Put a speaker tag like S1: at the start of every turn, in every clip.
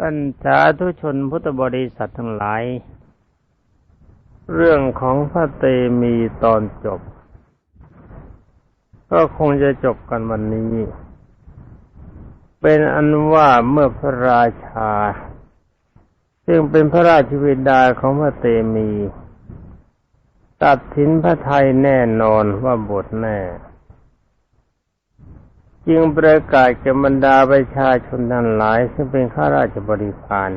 S1: ท่านสาธุชนพุทธบริษัททั้งหลาย เรื่องของพระเตมีตอนจบ ก็คงจะจบกันวันนี้ เป็นอันว่าเมื่อพระราชา ซึ่งเป็นพระราชวิดาของพระเตมี ตัดสินพระไทยแน่นอนว่าบทแน่ จึงประกาศแก่บรรดาประชาชนทั้งหลาย ซึ่งเป็นข้าราชบริพาร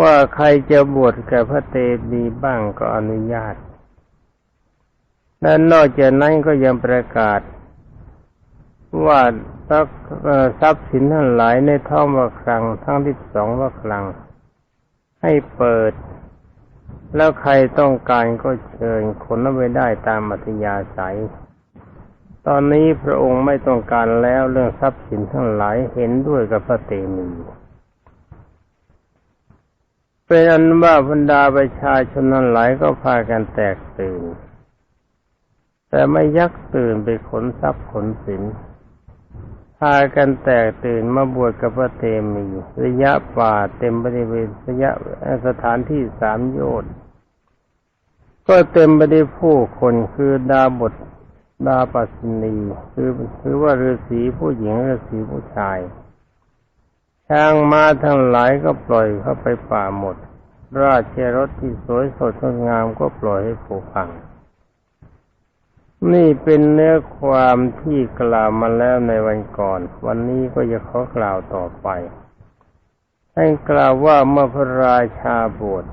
S1: ว่าใครจะบวชแก่พระเตมีบ้างก็อนุญาต และนอกจากนั้นก็ยังประกาศ ว่าทรัพย์สินทั้งหลายในท้องว่าครังทั้งที่สองว่าครังให้เปิด แล้วใครต้องการก็เชิญคนเอาไปได้ตามมัธยาศัย ตอนนี้พระองค์ไม่ต้องการแล้วเรื่องทรัพย์สินทั้งหลายเห็นด้วยกับพระเตมีเป็นอันว่าบรรดาประชาชนนั้นหลายก็พากันแตกตื่น แต่ไม่ยักตื่นไปขนทรัพย์ขนสิน พากันแตกตื่นมาบวชกับพระเตมีระยะป่าเต็มบริเวณระยะสถานที่สามโยชน์ก็เต็มไปด้วยผู้คนคือดาบท ดาปัสนีคือคือว่าฤาษีผู้หญิงฤาษีผู้ชายช้างม้าทั้งหลายก็ปล่อยเข้าไปป่าหมด ราชรถที่สวยสดงดงามก็ปล่อยให้ผูพัง นี่เป็นเนื้อความที่กล่าวมาแล้วในวันก่อน วันนี้ก็จะขอกล่าวต่อไปให้กล่าวว่าเมื่อพระราชาบวช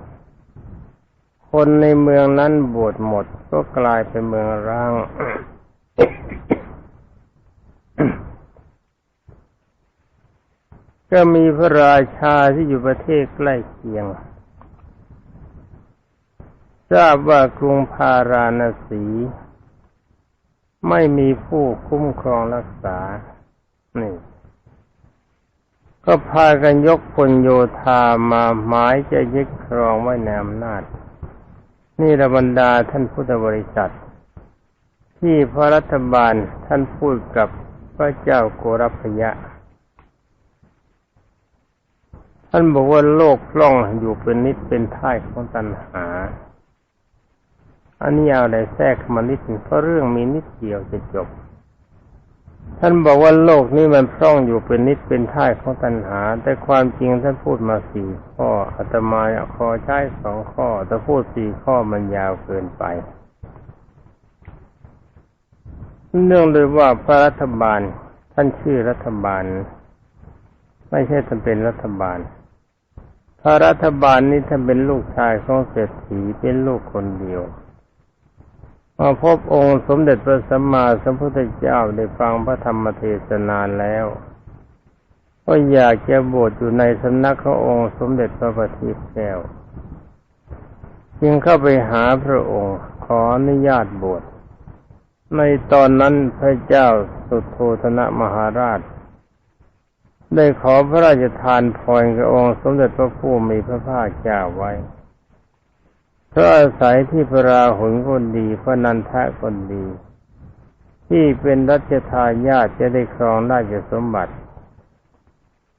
S1: คนในเมืองนั้นบวชหมดก็กลายเป็นเมืองร้าง ก็มีพระราชาที่อยู่ประเทศใกล้เคียง ทราบว่ากรุงพาราณสี ไม่มีผู้คุ้มครองรักษา นี่ ก็พากันยกพลโยธามาหมายจะยึดครองไว้ในอำนาจ นี่ระบรรดาท่านพุทธบริษัท ที่พระรัฐบาลท่านพูดกับพระเจ้าโกรพยะ ท่านบอกว่าโลกล่องอยู่เป็นนิดเป็นท่ายของตัณหา อันนี้เอาได้แทรกมานิดเพราะเรื่องมีนิดเดียวจะจบ ท่านบอกว่าโลกนี้มันพร่องอยู่เป็นนิดเป็นท่ายของตัณหา แต่ความจริงท่านพูดมาสี่ข้ออาตมาขอใช้สองข้อแต่พูดสี่ข้อมันยาวเกินไป เนื่องโดยว่าพระรัฐบาลท่านชื่อรัฐบาล ไม่ใช่ท่านเป็นรัฐบาล พระรัฐบาลนี้ท่านเป็นลูกชายของเศรษฐีเป็นลูกคนเดียวมาพบองค์สมเด็จพระสัมมาสัมพุทธเจ้าได้ฟังพระธรรมเทศนาแล้ว ก็อยากจะบวชอยู่ในสำนักขององค์สมเด็จพระบัณฑิตแก้ว จึงเข้าไปหาพระองค์ขออนุญาตบวช ในตอนนั้นพระเจ้าสุโธธนะมหาราช ได้ขอพระราชทานพรกับองค์สมเด็จพระผู้มีพระภาคเจ้าไว้เพราะอาศัยที่พระราหุลคนดีพระนันทะคนดี ที่เป็นรัชทายาทจะได้ครองราชสมบัติ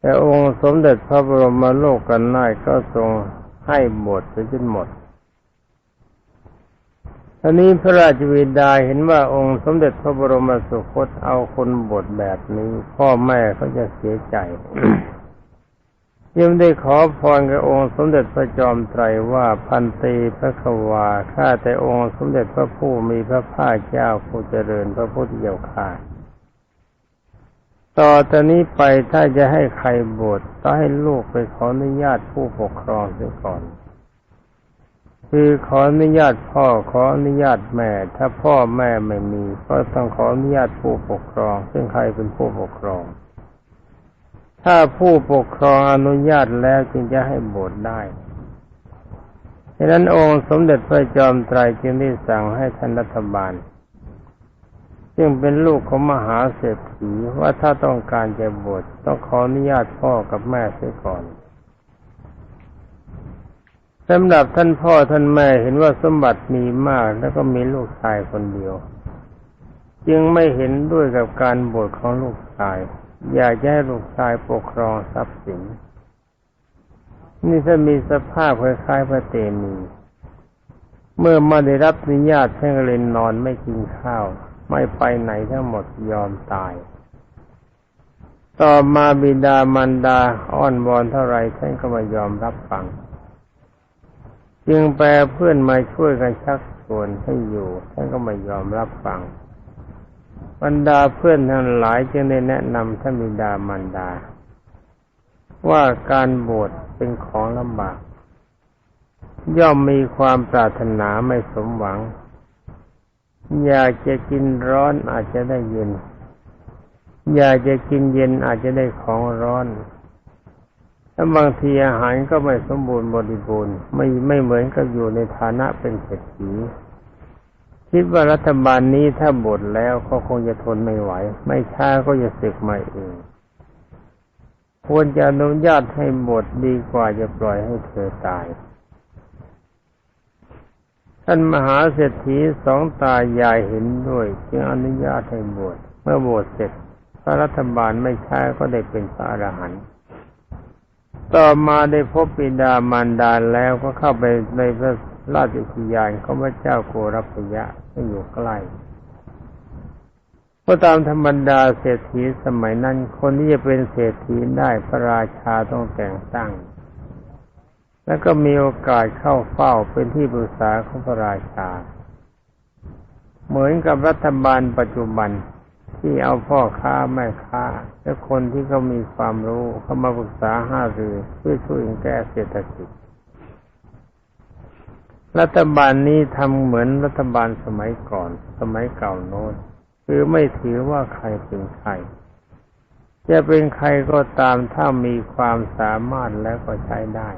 S1: แต่องค์สมเด็จพระบรมโลกกันนาถก็ทรงให้บทไปจนหมด ทีนี้พระราชวิดาเห็นว่าองค์สมเด็จพระบรมสุคตเอาคนบทแบบนี้ พ่อแม่เขาจะเสียใจยังได้ขอพรกับองค์สมเด็จพระจอมไตรว่าพันตีพระควาข้าแต่องค์สมเด็จพระผู้มีพระภาคเจ้าผู้เจริญพระพุทธเจ้าข้าต่อตอนนี้ไปถ้าจะให้ใครบวชต้องให้ลูกไปขออนุญาตผู้ปกครองเสียก่อน คือขออนุญาตพ่อขออนุญาตแม่ ถ้าพ่อแม่ไม่มี ก็ต้องขออนุญาตผู้ปกครอง ซึ่งใครเป็นผู้ปกครอง ถ้าผู้ปกครองอนุญาตแล้วจึงจะให้บวชได้ดังนั้นองค์สมเด็จพระจอมไตรจึงได้สั่งให้ท่านรัฐบาล ซึ่งเป็นลูกของมหาเศรษฐีว่าถ้าต้องการจะบวชต้องขออนุญาตพ่อกับแม่เสียก่อน สำหรับท่านพ่อท่านแม่เห็นว่าสมบัติมีมากแล้วก็มีลูกชายคนเดียว จึงไม่เห็นด้วยกับการบวชของลูกชาย อยากให้ลูกชายปกครองทรัพย์สิน นี่ถ้ามีสภาพคล้ายๆพระเตมี เมื่อมาได้รับอนุญาตท่านก็เลยนอนไม่กินข้าว ไม่ไปไหนทั้งหมดยอมตาย ต่อมาบิดามารดาอ้อนวอนเท่าไรท่านก็ไม่ยอมรับฟัง จึงแปลเพื่อนมาช่วยกันชักชวนให้อยู่ท่านก็ไม่ยอมรับฟัง บรรดาเพื่อนทั้งหลายจึงได้แนะนำท่านบิดามารดา ว่าการบวชเป็นของลำบาก ย่อมมีความปรารถนาไม่สมหวัง อยากจะกินร้อนอาจจะได้เย็น อยากจะกินเย็นอาจจะได้ของร้อน ถ้าบางทีอาหารก็ไม่สมบูรณ์บริบูรณ์ไม่ไม่เหมือนกับอยู่ในฐานะเป็นเศรษฐีคิดว่ารัฐบาลนี้ถ้าบทแล้วก็คงจะทนไม่ไหว ไม่ช้าก็จะสึกมาเองควรจะอนุญาตให้บทดีกว่าจะปล่อยให้เธอตาย ท่านมหาเศรษฐีสองตายายเห็นด้วย จึงอนุญาตให้บวชเมื่อบวชเสร็จพระรัฐบาลไม่ช้าก็ได้เป็นพระอรหันต์ ต่อมาได้พบปิดามารดาแล้วก็เข้าไปในพระราชอุทยานของพระเจ้าโกรพยะที่อยู่ใกล้เพราะตามธรรมดาเศรษฐีสมัยนั้น คนที่จะเป็นเศรษฐีได้พระราชาต้องแต่งตั้ง แล้วก็มีโอกาสเข้าเฝ้าเป็นที่ปรึกษาของพระราชา เหมือนกับรัฐบาลปัจจุบัน ที่เอาพ่อค้าแม่ค้า และคนที่เขามีความรู้เข้ามาปรึกษาห้ารือเพื่อช่วยแก้เศรษฐกิจ รัฐบาลนี้ทำเหมือนรัฐบาลสมัยก่อน สมัยเก่าโน้นคือไม่ถือว่าใครเป็นใคร จะเป็นใครก็ตามถ้ามีความสามารถแล้วก็ใช้ได้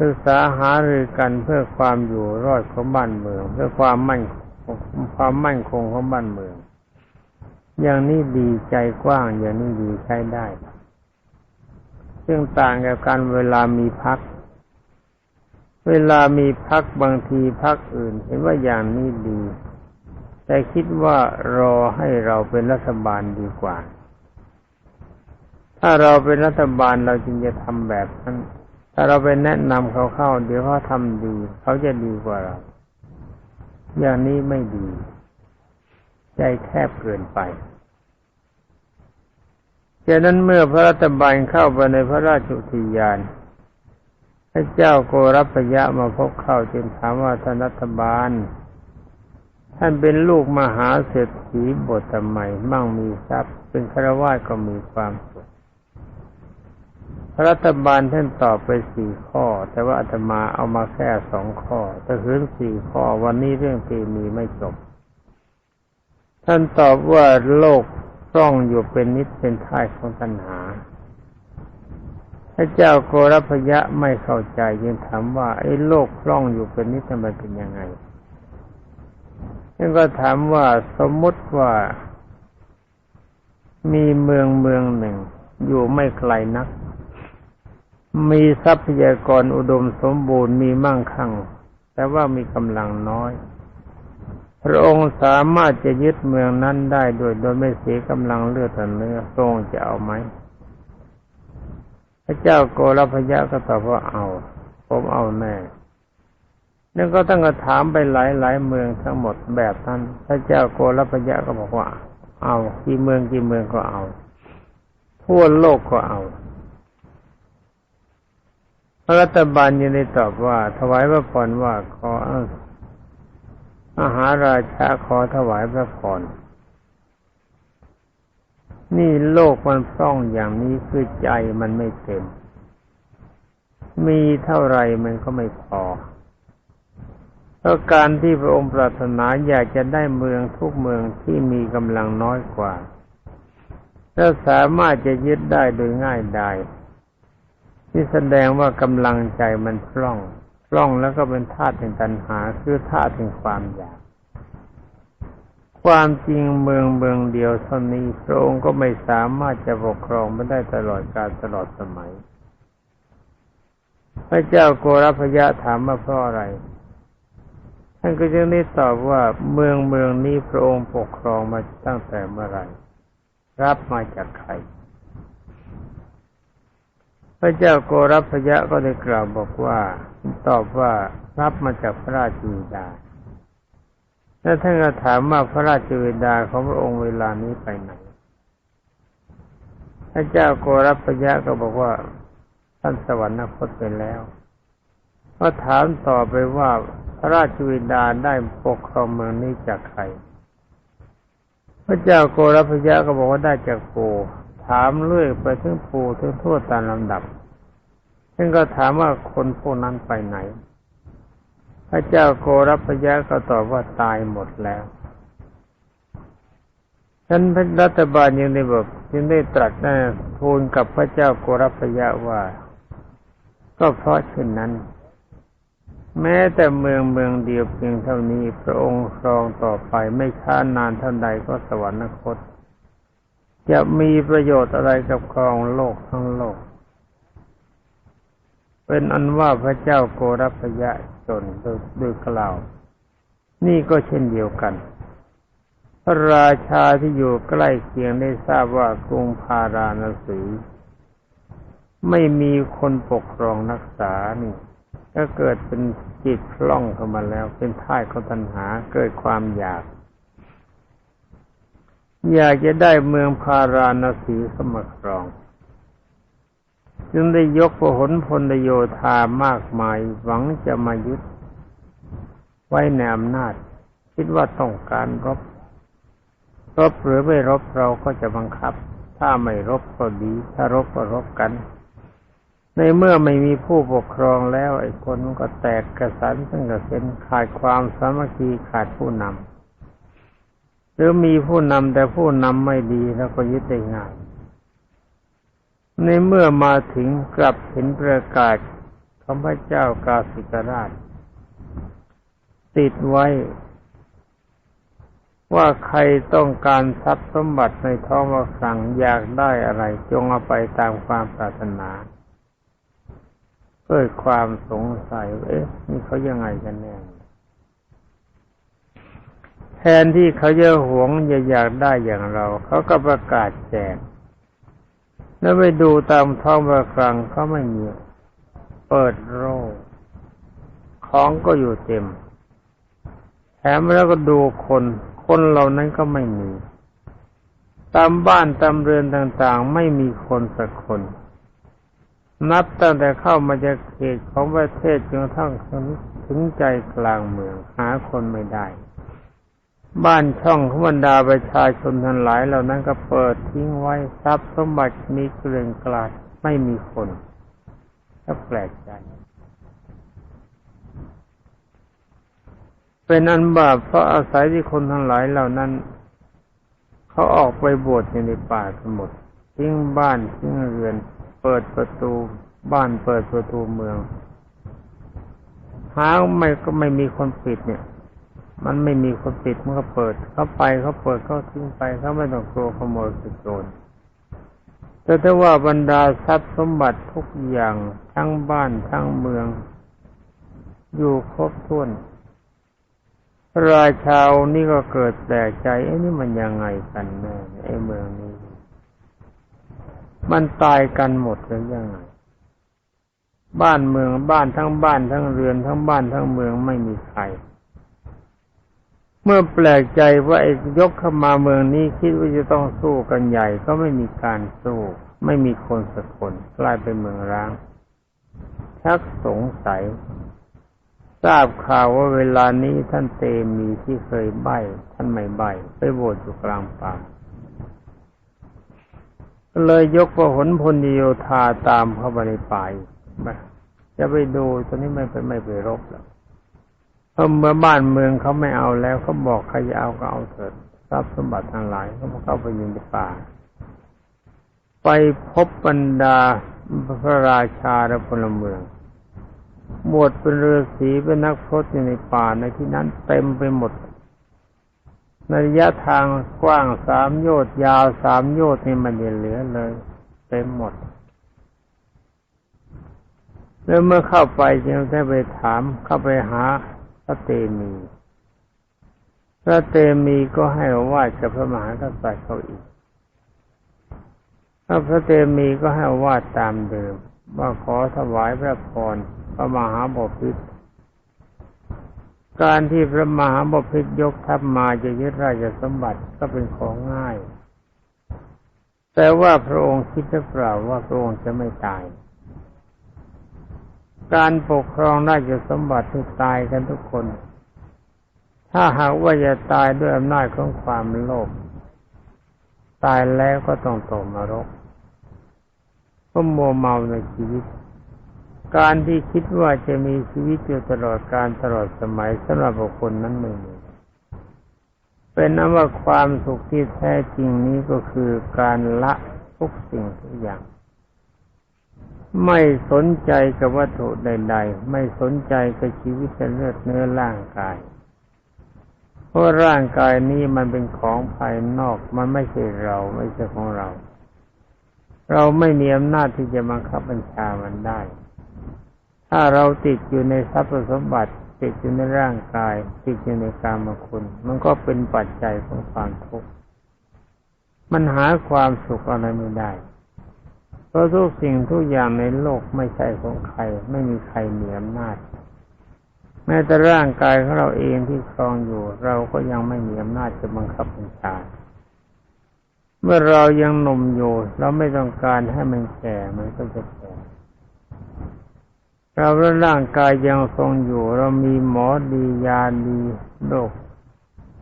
S1: ศึกษาหารือกันเพื่อความอยู่รอดของบ้านเมือง เพื่อความมั่นความมั่นคงของบ้านเมือง อย่างนี้ดีใจกว้าง อย่างนี้ดีใช้ได้ ซึ่งต่างกับการเวลามีพัก เวลามีพักบางทีพักอื่น เห็นว่าอย่างนี้ดี แต่คิดว่ารอให้เราเป็นรัฐบาลดีกว่า ถ้าเราเป็นรัฐบาลเราจึงจะทำแบบนั้นถ้าเราไปแนะนำเขาเข้า เดี๋ยวเขาทำดี เขาจะดีกว่าเรา อย่างนี้ไม่ดี ใจแคบเกินไป จากนั้นเมื่อพระรัตบาลเข้าไปในพระราชุทิยาน พระเจ้าโกรพยะมาพบเข้าจึงถามว่าท่านรัฐบาล ท่านเป็นลูกมหาเศรษฐีบททำไมมั่งมีทรัพย์ เป็นฆราวาสก็มีความสุขพระรัฐบาลท่านตอบไปสี่ข้อ แต่ว่าอาตมาเอามาแค่สองข้อแต่คืนสี่ข้อวันนี้เรื่องตีมีไม่จบ ท่านตอบว่าโลก ร่องอยู่เป็นนิดเป็นท้ายของตัณหาพระเจ้าโกรพยะไม่เข้าใจยังถามว่าไอ้โลกร่องอยู่เป็นนิดทำไมเป็นยังไงท่านก็ถามว่าสมมุติว่า มีเมืองเมืองหนึ่ง อยู่ไม่ไกลนัก มีทรัพยากรอุดมสมบูรณ์มีมั่งคั่ง แต่ว่ามีกำลังน้อย พระองค์สามารถจะยึดเมืองนั้นได้โดยโดยไม่เสียกำลังเลือดเนื้อทรงจะเอาไหม พระเจ้าโกรพยะก็ตอบว่าเอา ผมเอาแน่นั่นก็ตั้งกระถามไปหลายหลายเมืองทั้งหมดแบบนั้น พระเจ้าโกรพยะก็บอกว่า เอากี่เมืองกี่เมืองก็เอา ทั่วโลกก็เอาพระรัฐบาลยังได้ตอบว่า ถวายพระพรว่าขอ มหาราชาขอถวายพระพรนี่โลกมันพร่องอย่างนี้คือใจมันไม่เต็ม มีเท่าไรมันก็ไม่พอเพราะการที่พระองค์ปรารถนาอยากจะได้เมืองทุกเมืองที่มีกำลังน้อยกว่าถ้าสามารถจะยึดได้โดยง่ายได้ที่แสดงว่ากำลังใจมันพร่อง ล่องแล้วก็เป็นธาตุแห่งตัณหา คือธาตุแห่งความอยาก ความจริงเมืองเมืองเดียวเท่านี้พระองค์ก็ไม่สามารถจะปกครองไม่ได้ตลอดกาลตลอดสมัย พระเจ้าโกรพยะถามมาเพราะอะไรท่านก็จึงได้ตอบว่าเมืองเมืองนี้พระองค์ปกครองมาตั้งแต่เมื่อไรรับมาจากใคร พระเจ้าโกรพยะก็ได้กล่าวบอกว่า ตอบว่ารับมาจากพระราชบิดา แล้วท่านก็ถามว่าพระราชบิดาของพระองค์เวลานี้ไปไหน พระเจ้าโกรพยะก็บอกว่าท่านสวรรคตไปแล้ว ก็ถามต่อไปว่าพระราชบิดาได้ปกครองเมืองนี้จากใคร พระเจ้าโกรพยะก็บอกว่าได้จากปู่ ถามเรื่อยไปถึงปู่ถึงทั่วตามลำดับซึ่งก็ถามว่าคนพวกนั้นไปไหน พระเจ้าโกรพยะก็ตอบว่าตายหมดแล้วฉันพระรัฐบาลยังได้บอกยังได้ตรัสนะทูลกับพระเจ้าโกรพยะว่า ก็เพราะเช่นนั้น แม้แต่เมืองเมืองเดียวเพียงเท่านี้พระองค์ครองต่อไปไม่ช้านานเท่าใดก็สวรรคต จะมีประโยชน์อะไรกับครองโลกทั้งโลก เป็นอันว่าพระเจ้าโกรพยะจนโดยโดยกล่าว นี่ก็เช่นเดียวกัน พระราชาที่อยู่ใกล้เคียงได้ทราบว่ากรุงพาราณสีไม่มีคนปกครองรักษานี่ก็เกิดเป็นจิตคล่องเข้ามาแล้ว เป็นท่ายของตัณหาเกิดความอยาก อยากจะได้เมืองพาราณสีเข้ามครอง จึงได้ยกพหลพลโยธามากมายหวังจะมายึดไว้ในอำนาจ คิดว่าต้องการรบ รบหรือไม่รบเราก็จะบังคับ ถ้าไม่รบก็ดี ถ้ารบก็รบกัน ในเมื่อไม่มีผู้ปกครองแล้วไอ้คนก็แตกกระสันตั้งกระเซ็นขาดความสามัคคีขาดผู้นำ รือมีผู้นำแต่ผู้นำไม่ดีแล้วก็ยึดได้ง่ายในเมื่อมาถึงกลับเห็นประกาศของพระเจ้ากาสิกราช ติดไว้ ว่าใครต้องการทรัพย์สมบัติในท้องว่าสั่งอยากได้อะไร จงเอาไปตามความปรารถนาเกิดความสงสัยเอ๊ะนี่เขายังไงกันแน่ แทนที่เขาจะหวงจะอยากได้อย่างเรา เขาก็ประกาศแจก แล้วไปดูตามท้องพระคลังเขาไม่มีเปิดโรคของก็อยู่เต็ม แถมแล้วก็ดูคน คนเหล่านั้นก็ไม่มี ตามบ้านตามเรือนต่างๆ ไม่มีคนสักคน นับตั้งแต่เข้ามาจากเขตของประเทศจนกระทั่งถึงใจกลางเมือง หาคนไม่ได้ บ้านช่องขบรรดาประชาชนทั้งหลายเหล่านั้นก็เปิดทิ้งไว้ทรัพย์สมบัติมีเกลื่อนกลาดไม่มีคนก็แปลกใจเป็นอันบาปเพราะอาศัยที่คนทั้งหลายเหล่านั้น เขาออกไปบวชอยู่ในป่ากันหมดทิ้งบ้านทิ้งเรือน เปิดประตูบ้านเปิดประตูเมืองหาไม่ก็ไม่มีคนปิดเนี่ย มันไม่มีคนปิดมันก็เปิด เขาไปเขาเปิดเขาทิ้งไปเขาไม่ต้องกลัวขโมยสุดโจรแต่ถ้าว่าบรรดาทรัพย์สมบัติทุกอย่างทั้งบ้านทั้งเมือง อยู่ครบถ้วน ราชาวนี่ก็เกิดแปลกใจไอ้นี่มันยังไงกันแน่ไอ้เมืองนี้ มันตายกันหมดหรือยังไงบ้านเมืองบ้านทั้งบ้านทั้งเรือนทั้งบ้านทั้งเมืองไม่มีใคร เมื่อแปลกใจว่าไอ้ยกเข้ามาเมืองนี้คิดว่าจะต้องสู้กันใหญ่ก็ไม่มีการสู้ ไม่มีคนสักคนกลายเป็นเมืองร้าง ชักสงสัย ทราบข่าวว่าเวลานี้ท่านเตมีที่เคยใบ้ท่านไม่ใบ้ไปโบสถ์อยู่กลางป่าเลยยกพหลพลโยธาตามเข้าไปในป่าจะไปดูตอนนี้ไม่ไปไม่ไปรบแล้ว เพราะเมื่อบ้านเมืองเขาไม่เอาแล้วเขาบอกใครจะเอาก็เอาเถิดทรัพย์สมบัติทั้งหลายเขาเข้าไปยู่ในป่า ไปพบบรรดาพระราชาและพลเมืองบวชเป็นฤาษีเป็นนักพรตอยู่ในป่าในที่นั้นเต็มไปหมดในระยะทางกว้างสามโยชน์ยาวสามโยชน์นี่มันเหลือเลย เต็มหมด แล้วเมื่อเข้าไปจึงได้ไปถามเข้าไปหา พระเตมี พระเตมีก็ให้ว่ากับพระมหากษัตริย์เขาอีกถ้าพระเตมีก็ให้ว่าตามเดิม ว่าขอถวายพระพรพระมหาบพิตรการที่พระมหาบพิตรยกทัพมาจะยึดราชสมบัติก็เป็นของง่าย แต่ว่าพระองค์คิดหรือเปล่าว่าพระองค์จะไม่ตาย การปกครองราชสมบัติที่ตายกันทุกคน ถ้าหากว่าจะตายด้วยอำนาจของความโลภตายแล้วก็ต้องตกนรกก็มัวเมาในชีวิต การที่คิดว่าจะมีชีวิตอยู่ตลอดการตลอดสมัยสำหรับบุคคลนั้นไม่มีเป็นนั้นว่าความสุขที่แท้จริงนี้ก็คือการละทุกสิ่งทุกอย่าง ไม่สนใจกับวัตถุใด ๆ ไม่สนใจกับชีวิตเลือดเนื้อร่างกาย เพราะร่างกายนี้มันเป็นของภายนอก มันไม่ใช่เราไม่ใช่ของเรา เราไม่มีอำนาจที่จะบังคับบัญชามันได้ ถ้าเราติดอยู่ในทรัพย์สมบัติติดอยู่ในร่างกาย ติดอยู่ในกามคุณ มันก็เป็นปัจจัยของความทุกข์มันหาความสุขอะไรไม่ได้ เพราะทุกสิ่งทุกอย่างในโลกไม่ใช่ของใคร ไม่มีใครมีอำนาจ แม้แต่ร่างกายของเราเองที่ครองอยู่ เราก็ยังไม่มีอำนาจจะบังคับบัญชาเมื่อเรายังหนุ่มอยู่เราไม่ต้องการให้มันแก่มันก็จะแก่เราร่างกายยังทรงอยู่ เรามีหมอดียาดีโรค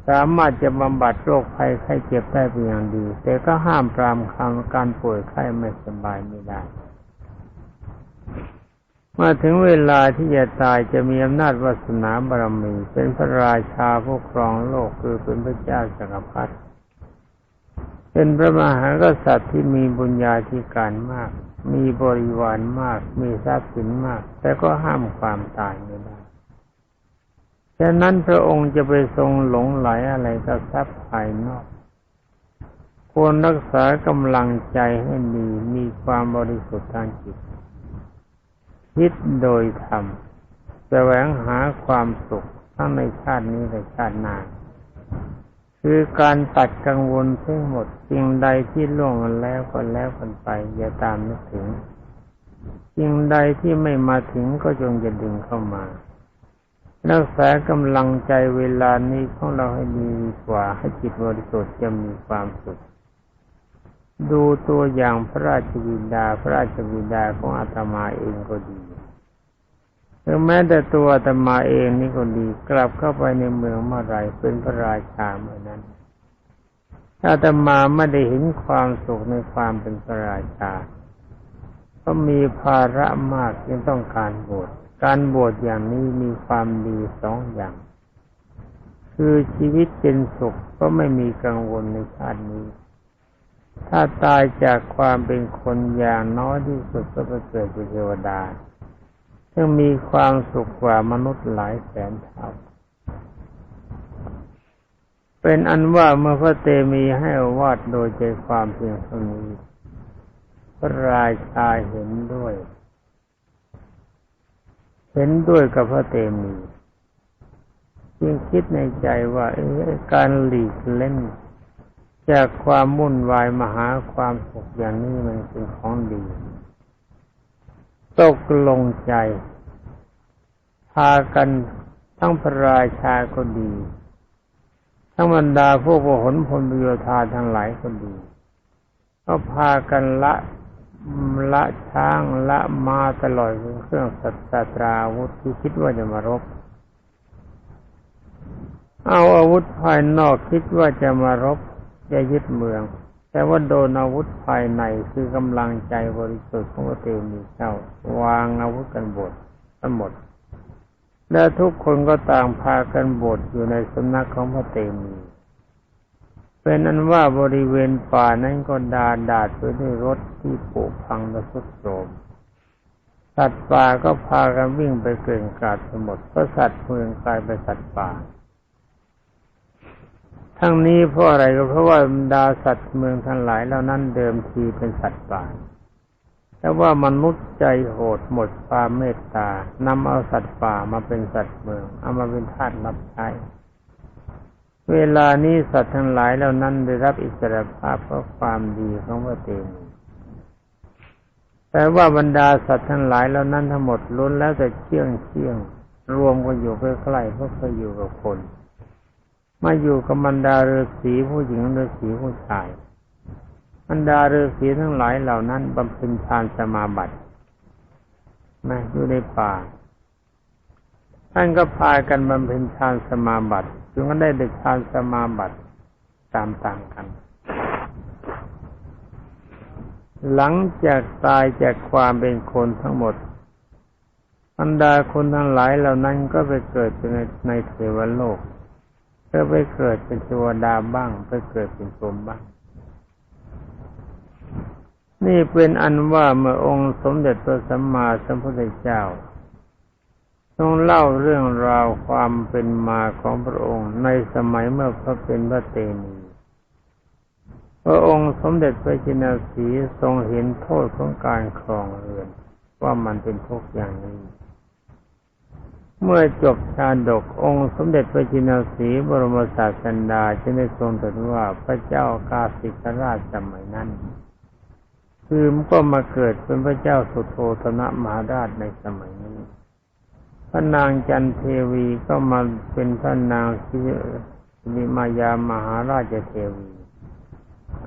S1: สามารถจะบำบัดโรคภัยไข้เจ็บได้เป็นอย่างดี แต่ก็ห้ามปรามคำการป่วยไข้ไม่สบายไม่ได้มาถึงเวลาที่จะตายจะมีอำนาจวาสนาบารมี เป็นพระราชาผู้ครองโลกคือเป็นพระเจ้าจักรพรรดิเป็นพระมหากษัตริย์ที่มีบุญญาธิการมาก มีบริวารมาก มีทรัพย์สินมาก แต่ก็ห้ามความตายไม่ได้ ฉะนั้นพระองค์จะไปทรงหลงไหลอะไรกับทรัพย์ภายนอก ควรรักษากำลังใจให้มีมีความบริสุทธิ์ทางจิต คิดโดยธรรมแสวงหาความสุขทั้งในชาตินี้และชาติหน้าคือการตัดกังวลทั้งหมดสิ่งใดที่ล่วงมันแล้วก็แล้วกันไป อย่าตามนึกถึงสิ่งใดที่ไม่มาถึงก็จงอย่าดึงเข้ามา รักษากำลังใจเวลานี้ของเราให้ดีกว่าให้จิตบริสุทธิ์จะมีความสุข ดูตัวอย่างพระราชวิดาพระราชวิดาของอาตมาเองก็ดีถึงแม้แต่ตัวอาตมาเองนี่ก็ดี กลับเข้าไปในเมืองเมื่อไรเป็นพระราชาเมื่อนั้นอาตมาไม่ได้เห็นความสุขในความเป็นพระราชาก็มีภาระมากจึงต้องการบวช การบวชอย่างนี้มีความดีสองอย่าง คือชีวิตเป็นสุขก็ไม่มีกังวลในชาตินี้ ถ้าตายจากความเป็นคนอย่างน้อยที่สุดก็ไปเกิดเป็นเทวดา ซึ่งมีความสุขกว่ามนุษย์หลายแสนเท่าเป็นอันว่าเมื่อพระเตมีให้วาดโดยใจความเพียงเท่านี้พระราชาเห็นด้วย เห็นด้วยกับพระเตมีจึงคิดในใจว่าการหลีกเล่น จากความมุ่นวายมาหาความสุขอย่างนี้มันเป็นของดี ตกลงใจ พากันทั้งพระราชาก็ดี ทั้งบรรดาพวกผลพลโยชาทั้งหลายก็ดี ก็พากันละ ละช้างละมาตลอดเครื่องสัตตราวุธที่คิดว่าจะมารบ เอาอาวุธภายนอกคิดว่าจะมารบจะยึดเมือง แต่ว่าโดนอาวุธภายในคือกำลังใจบริสุทธิ์ของพระเตมีเจ้าวางอาวุธกันบดทั้งหมด และทุกคนก็ต่างพากันบดอยู่ในสำนักของพระเตมี เป็นอันว่าบริเวณป่านั้นก็ดาดาดไปด้วยรถที่ปุพังและสุดโทมสัตว์ป่าก็พากันวิ่งไปเกินกาดสมดเพราะสัตว์เมืองกลายเป็นสัตว์ป่า ทั้งนี้เพราะอะไรก็เพราะว่าบรรดาสัตว์เมืองทั้งหลายเหล่านั้นเดิมทีเป็นสัตว์ป่าแต่ว่ามนุษย์ใจโหดหมดความเมตตานำเอาสัตว์ป่ามาเป็นสัตว์เมืองเอามาเป็นทาสรับใช้ เวลานี้สัตว์ทั้งหลายเหล่านั้นได้รับอิสรภาพเพราะความดีของพระเตมีแต่ว่าบรรดาสัตว์ทั้งหลายเหล่านั้นทั้งหมดล้นแล้วแต่เชี่ยงเชี่ยง รวมกันอยู่ใกล้ๆเพราะเคยอยู่กับคน มาอยู่กับบรรดาฤาษีผู้หญิงฤาษีผู้ชายบรรดาฤาษีทั้งหลายเหล่านั้นบำเพ็ญฌานสมาบัตินะอยู่ในป่าท่านก็พากันบำเพ็ญฌานสมาบัติ จึงก็ได้เด็กฌานสมาบัติตามต่างกัน หลังจากตายจากความเป็นคนทั้งหมดบรรดาคนทั้งหลายเหล่านั้นก็ไปเกิดในในเทวโลกก็ไปเกิดเป็นเทวดาบ้าง ไปเกิดเป็นพรหมบ้าง นี่เป็นอันว่าเมื่อองค์สมเด็จพระสัมมาสัมพุทธเจ้า ทรงเล่าเรื่องราวความเป็นมาของพระองค์ในสมัยเมื่อพระเป็นพระเตนีพระองค์สมเด็จพระจินาสีทรงเห็นโทษของการครองเรือน ว่ามันเป็นทุกข์อย่างนี้ เมื่อจบชาดกองค์สมเด็จพระจินาสีบรมศาสดาจึงได้ทรงตรัสว่าพระเจ้ากาสิกราชสมัยนั้นคือมันก็มาเกิดเป็นพระเจ้าสุโธธนะมหาราชในสมัยนี้ พระนางจันเทวีก็มาเป็นพระนางสิริมายามหาราชเทวี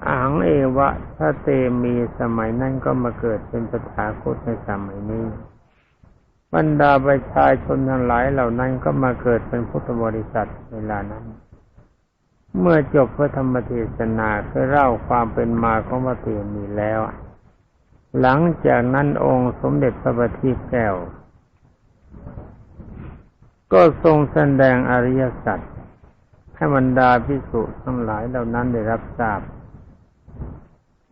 S1: อังเอวะพระเตมีสมัยนั้นก็มาเกิดเป็นประถาคตในสมัยนี้บรรดาประชาชนทั้งหลายเหล่านั้นก็มาเกิดเป็นพุทธบริษัทเวลานั้น เมื่อจบพระธรรมเทศนาคือเล่าความเป็นมาของพระเตมีแล้ว หลังจากนั้นองค์สมเด็จพระบัณฑิตแก้ว ก็ทรงแสดงอริยสัจให้บรรดาพิสุทั้งหลายเหล่านั้นได้รับทราบ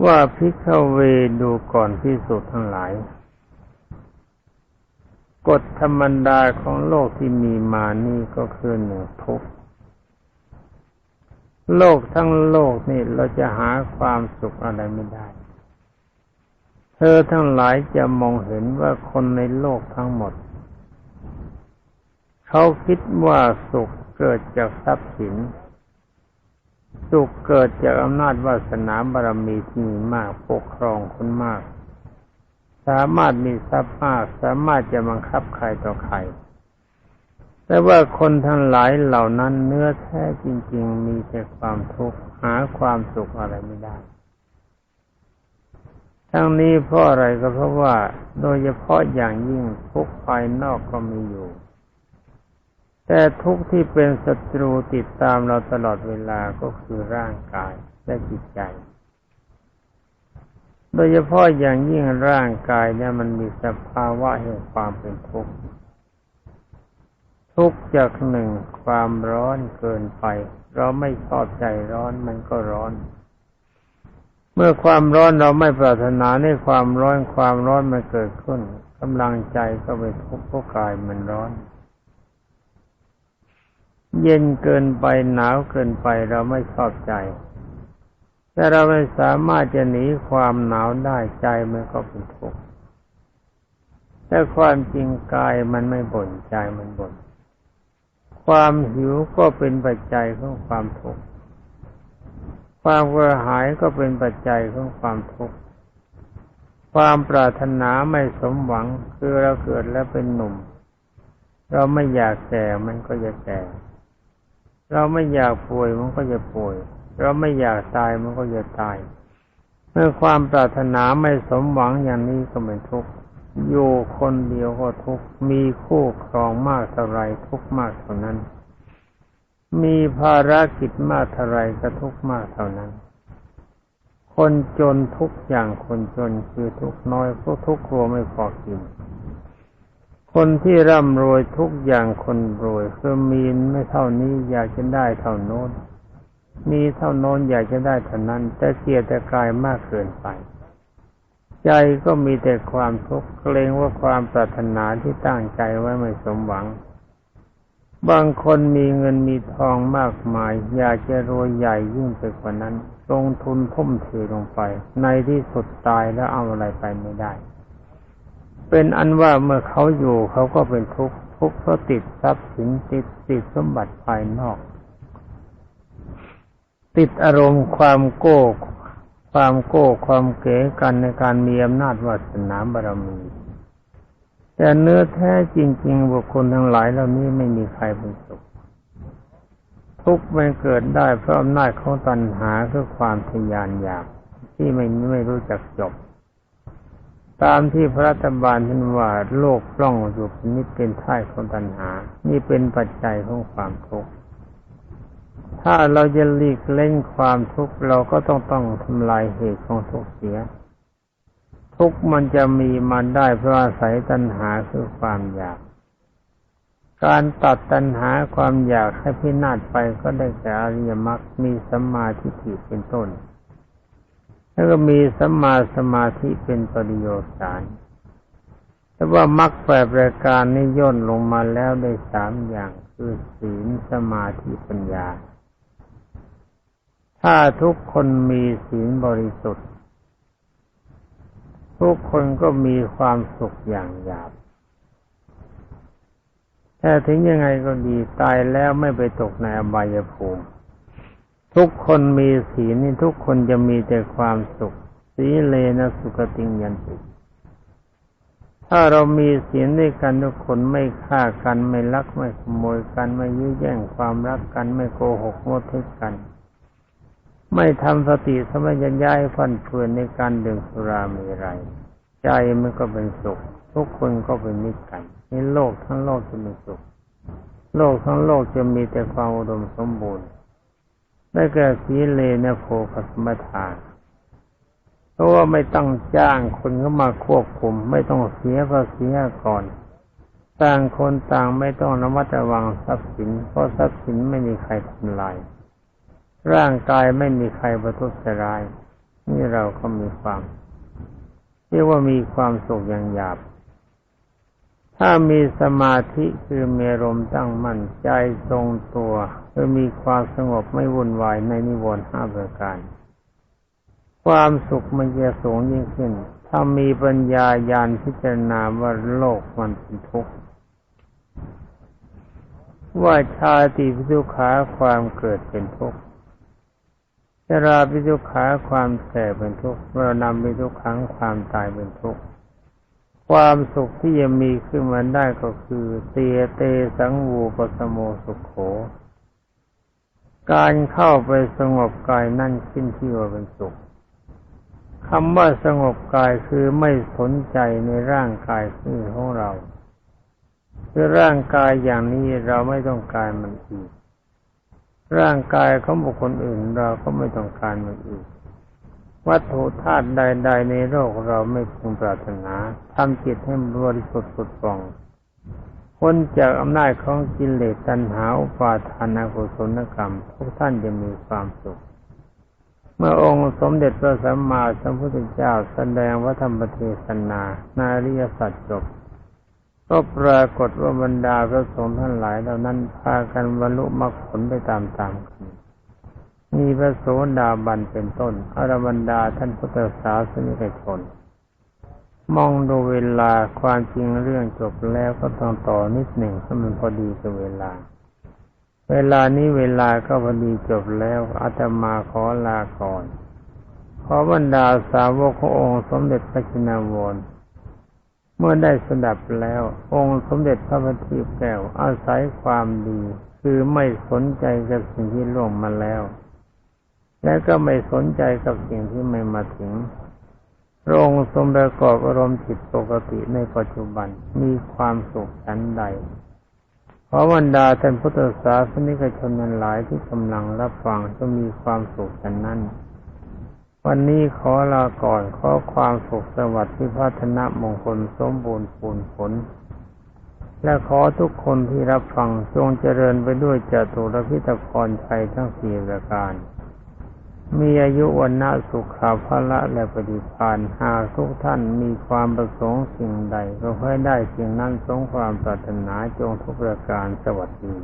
S1: ว่าพิกเวดูก่อนพิสุทั้งหลายกฎธรรมดาของโลกที่มีมานี่ก็คือหนึ่งทุกข์โลกทั้งโลกนี่เราจะหาความสุขอะไรไม่ได้ เธอทั้งหลายจะมองเห็นว่าคนในโลกทั้งหมด เขาคิดว่าสุขเกิดจากทรัพย์สิน สุขเกิดจากอำนาจวาสนาบารมีที่มีมากปกครองคนมาก สามารถมีทรัพย์มาก สามารถจะบังคับใครต่อใคร แต่ว่าคนทั้งหลายเหล่านั้นเนื้อแท้จริง ๆ มีแต่ความทุกข์หาความสุขอะไรไม่ได้ทั้งนี้เพราะอะไรก็เพราะว่า โดยเฉพาะอย่างยิ่งทุกภายนอกก็มีอยู่ แต่ทุกที่เป็นศัตรูติดตามเราตลอดเวลาก็คือร่างกายและจิตใจ โดยเฉพาะอย่างยิ่งร่างกายเนี่ยมันมีสภาวะแห่งความเป็นทุกข์ทุกข์จากหนึ่งความร้อนเกินไป เราไม่ชอบใจร้อนมันก็ร้อน เมื่อความร้อนเราไม่ปรารถนาในความร้อนความร้อนมันเกิดขึ้นกำลังใจก็เป็นทุกข์เพราะกายมันร้อน เย็นเกินไปหนาวเกินไปเราไม่ชอบใจ แต่เราไม่สามารถจะหนีความหนาวได้ใจมันก็เป็นทุกข์แต่ความจริงกายมันไม่บ่นใจมันบ่นความหิวก็เป็นปัจจัยของความทุกข์ความกระหายก็เป็นปัจจัยของความทุกข์ความปรารถนาไม่สมหวังคือเราเกิดแล้วเป็นหนุ่ม เราไม่อยากแก่มันก็จะแก่ เราไม่อยากป่วยมันก็จะป่วย เราไม่อยากตายมันก็จะตาย เมื่อความปรารถนาไม่สมหวังอย่างนี้ก็เป็นทุกข์อยู่คนเดียวก็ทุกข์มีคู่ครองมากเท่าไรทุกข์มากเท่านั้น มีภารกิจมากเท่าไรก็ทุกข์มากเท่านั้น คนจนทุกอย่างคนจนคือทุกน้อยพวกทุกข์กลัวไม่พอกิน คนที่ร่ำรวยทุกอย่างคนรวยคือมีไม่เท่านี้อยากจะได้เท่าโน้น มีเท่าโน้นอยากจะได้เท่านั้น แต่เกียรแต่กายมากเกินไป ใจก็มีแต่ความทุกข์เกรงว่าความปรารถนาที่ตั้งใจไว้ไม่สมหวัง บางคนมีเงินมีทองมากมาย อยากจะรวยใหญ่ยิ่งไปกว่านั้นลงทุนทุ่มเทลงไป ในที่สุดตายแล้วเอาอะไรไปไม่ได้ เป็นอันว่าเมื่อเขาอยู่เขาก็เป็นทุกข์ทุกข์เพราะติดทรัพย์สินติดติดสมบัติภายนอก ติดอารมณ์ความโก้ความโก้ความเก๋กันในการมีอำนาจวาสนาบารมี แต่เนื้อแท้จริง ๆ บุคคลทั้งหลายเหล่านี้ไม่มีใครเป็นสุข ทุกข์มันเกิดได้เพราะอำนาจของตัณหาคือความทยานอยากที่ไม่ไม่รู้จักจบ ตามที่พระรัฐบาลท่านว่าโลกปล้องอยู่นี่เป็นท่ายของตัณหา นี่เป็นปัจจัยของความทุกข์ ถ้าเราจะหลีกเล่นความทุกข์เราก็ต้องต้องทำลายเหตุของทุกข์เสีย ทุกข์มันจะมีมาได้เพราะอาศัยตัณหาคือความอยาก การตัดตัณหาความอยากให้พินาศไปก็ได้แก่อริยมรรคมีสัมมาทิฏฐิเป็นต้น แล้วก็มีสัมมาสมาธิเป็นปริโยสารแต่ว่ามรรคแปดรายการนี้ย่นลงมาแล้วได้สามอย่างคือศีลสมาธิปัญญา ถ้าทุกคนมีศีลบริสุทธิ์ ทุกคนก็มีความสุขอย่างหยาบแต่ถึงยังไงก็ดีตายแล้วไม่ไปตกในอบายภูมิ ทุกคนมีศีลนี่ทุกคนจะมีแต่ความสุข สีเลนะสุขติงยันติถ้าเรามีศีลด้วยกันทุกคนไม่ฆ่ากันไม่ลักไม่ขโมยกันไม่ยื้อแย่งความรักกันไม่โกหกโมดเท็จกัน ไม่ทำสติสมัญญาให้ฟันเฟือนในการดื่มสุรามีไร ใจมันก็เป็นสุข ทุกคนก็เป็นมิตรกันในโลกทั้งโลกจะมีสุข โลกทั้งโลกจะมีแต่ความอุดมสมบูรณ์ ได้แก่สีเลนะโภคสมถาเพราะว่าไม่ต้องจ้างคนเข้ามาควบคุม ไม่ต้องเสียภาษีก่อน ต่างคนต่างไม่ต้องระมัดระวังทรัพย์สิน เพราะทรัพย์สินไม่มีใครทำลายร่างกายไม่มีใครประทุษร้าย นี่เราก็มีความ เรียกว่ามีความสุขอย่างหยาบ ถ้ามีสมาธิคือมีอารมณ์ตั้งมั่นใจทรงตัวคือมีความสงบไม่วุ่นวายในนิวรณ์ห้าประการ ความสุขมันจะสูงยิ่งขึ้น ถ้ามีปัญญาญาณพิจารณาว่าโลกมันเป็นทุกข์ว่าชาติพิทุขาความเกิดเป็นทุกข์ชราพิทุขาความแก่เป็นทุกข์มรณะพิทุขังความตายเป็นทุกข์ ความสุขที่จะมีขึ้นมาได้ก็คือเตเตสังวูปสโมสุขโข การเข้าไปสงบกายนั่นขึ้นที่ว่าเป็นสุขคำว่าสงบกายคือไม่สนใจในร่างกายที่ของเราคือร่างกายอย่างนี้เราไม่ต้องการมันอีก ร่างกายของบุคคลอื่นเราก็ไม่ต้องการมันอีก วัตถุธาตุใด ๆ ในโลกเราไม่พึงปรารถนาทำจิตให้บริสุทธิ์สุดฟองพ้นจากอำนาจของกิเลสตัณหาอุปาทานอกุศลกรรมทุกท่านจะมีความสุข เมื่อองค์สมเด็จพระสัมมาสัมพุทธเจ้าแสดงวัธรรมเทศนานาริยสัจจบก็ปรากฏว่าบรรดาพระสงฆ์ท่านหลายเหล่านั้นพากันบรรลุมรรคผลไปตามๆกัน มีพระโสดาบันเป็นต้น อรบรรดาท่านพุทธศาสนิกชน มองดูเวลาความจริงเรื่องจบแล้วก็ต้องต่อนิดหนึ่งให้มันพอดีกับเวลา เวลานี้เวลาก็พอดีจบแล้วอาตมาขอลาก่อน ขอบรรดาสาวกขององค์สมเด็จพระชินาวรเมื่อได้สดับแล้ว องค์สมเด็จพระบัณฑิตแก้วอาศัยความดี คือไม่สนใจกับสิ่งที่ล่วงมาแล้ว และก็ไม่สนใจกับสิ่งที่ไม่มาถึงพระองค์ทรงประกอบอารมณ์จิตปกติในปัจจุบันมีความสุขฉันใดขอบรรดาท่านพุทธศาสนิกชนนั้นหลายที่กำลังรับฟังจะมีความสุขฉันนั้น วันนี้ขอลาก่อนขอความสุขสวัสดิ์ที่พัฒนามงคลสมบูรณ์ผลผล และขอทุกคนที่รับฟังจงเจริญไปด้วยจตุรพิธพรชัยทั้งสี่ประการ มีอายุวันนาสุขาภละและปฏิภานหากทุกท่านมีความประสงค์สิ่งใด ก็ให้ได้สิ่งนั้นสงความปรารถนาจงทุกประการสวัสดี